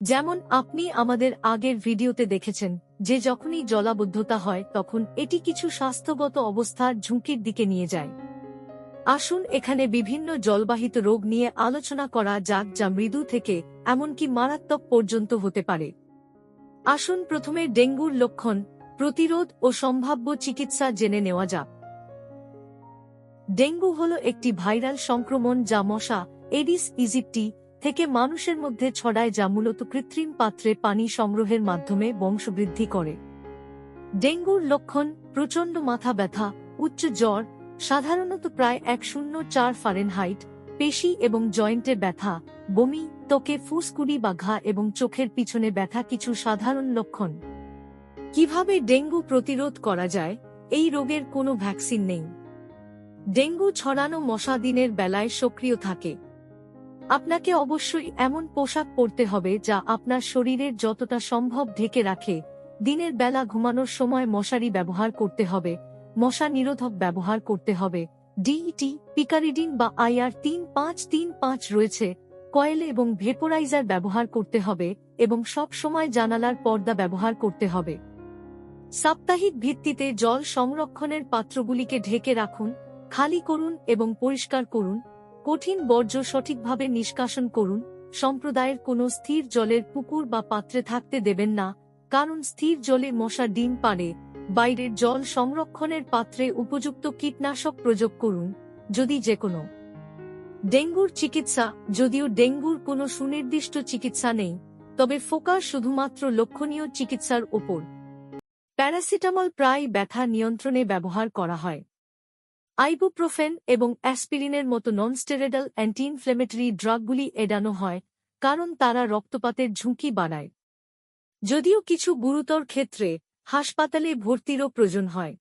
যেমন আপনি আমাদের আগের ভিডিওতে দেখেছেন, যে যখনই জলাবদ্ধতা হয়, তখন এটি কিছু স্বাস্থ্যগত অবস্থার ঝুঁকির দিকে নিয়ে যায়। আসুন এখানে বিভিন্ন জলবাহিত রোগ নিয়ে আলোচনা করা যাক, যা মৃদু থেকে এমনকি মারাত্মক পর্যন্ত হতে পারে। আসুন প্রথমে ডেঙ্গুর লক্ষণ, প্রতিরোধ ও সম্ভাব্য চিকিৎসা জেনে নেওয়া যাক। ডেঙ্গু হল একটি ভাইরাল সংক্রমণ, যা মশা, এডিস, ইজিপ্টি থেকে মানুষের মধ্যে ছড়ায় যা মূলত কৃত্রিম পাত্রে পানি সংগ্রহের মাধ্যমে বংশবৃদ্ধি করে। ডেঙ্গুর লক্ষণ, প্রচণ্ড মাথা ব্যথা, উচ্চ জ্বর, সাধারণত প্রায় এক শূন্য চার ফারেনহাইট, পেশি এবং জয়েন্টে ব্যথা, বমি, ত্বকে ফুসকুড়ি বা ঘা এবং চোখের পিছনে ব্যথা কিছু সাধারণ লক্ষণ। কীভাবে ডেঙ্গু প্রতিরোধ করা যায়? এই রোগের কোনো ভ্যাকসিন নেই। ডেঙ্গু ছড়ানো মশা দিনের বেলায় সক্রিয় থাকে। আপনাকে অবশ্যই এমন পোশাক পরতে হবে যা আপনার শরীরের যতটা সম্ভব ঢেকে রাখে। দিনের বেলা ঘুমানোর সময় মশারি ব্যবহার করতে হবে, মশা নিরোধক ব্যবহার করতে হবে। ডিইটি পিকারিডিন বা আইআর তিন পাঁচ তিন পাঁচ রয়েছে। কয়েল এবং ভেপোরাইজার ব্যবহার করতে হবে এবং সব সময় জানালার পর্দা ব্যবহার করতে হবে। সাপ্তাহিক ভিত্তিতে জল সংরক্ষণের পাত্রগুলিকে ঢেকে রাখুন, খালি করুন এবং পরিষ্কার করুন। কঠিন বর্জ্য সঠিকভাবে নিষ্কাশন করুন, সম্প্রদায়ের কোনো স্থির জলের পুকুর বা পাত্রে থাকতে দেবেন না, কারণ স্থির জলে মশা ডিম পারে বাইরের জল সংরক্ষণের পাত্রে উপযুক্ত কীটনাশক প্রয়োগ করুন, যদি যে কোনো ডেঙ্গুর চিকিৎসা, যদিও ডেঙ্গুর কোনো সুনির্দিষ্ট চিকিৎসা নেই, তবে ফোকাস শুধুমাত্র লক্ষণীয় চিকিৎসার ওপর। প্যারাসিটামল প্রায় ব্যথা নিয়ন্ত্রণে ব্যবহার করা হয়। আইবুপ্রোফেন এবং অ্যাসপিরিনের মতো ননস্টেরেডাল অ্যান্টি ইনফ্লেমেটরি ড্রাগগুলি এড়ানো হয়, কারণ তারা রক্তপাতের ঝুঁকি বাড়ায়। যদিও কিছু গুরুতর ক্ষেত্রে হাসপাতালে ভর্তিরও প্রয়োজন হয়।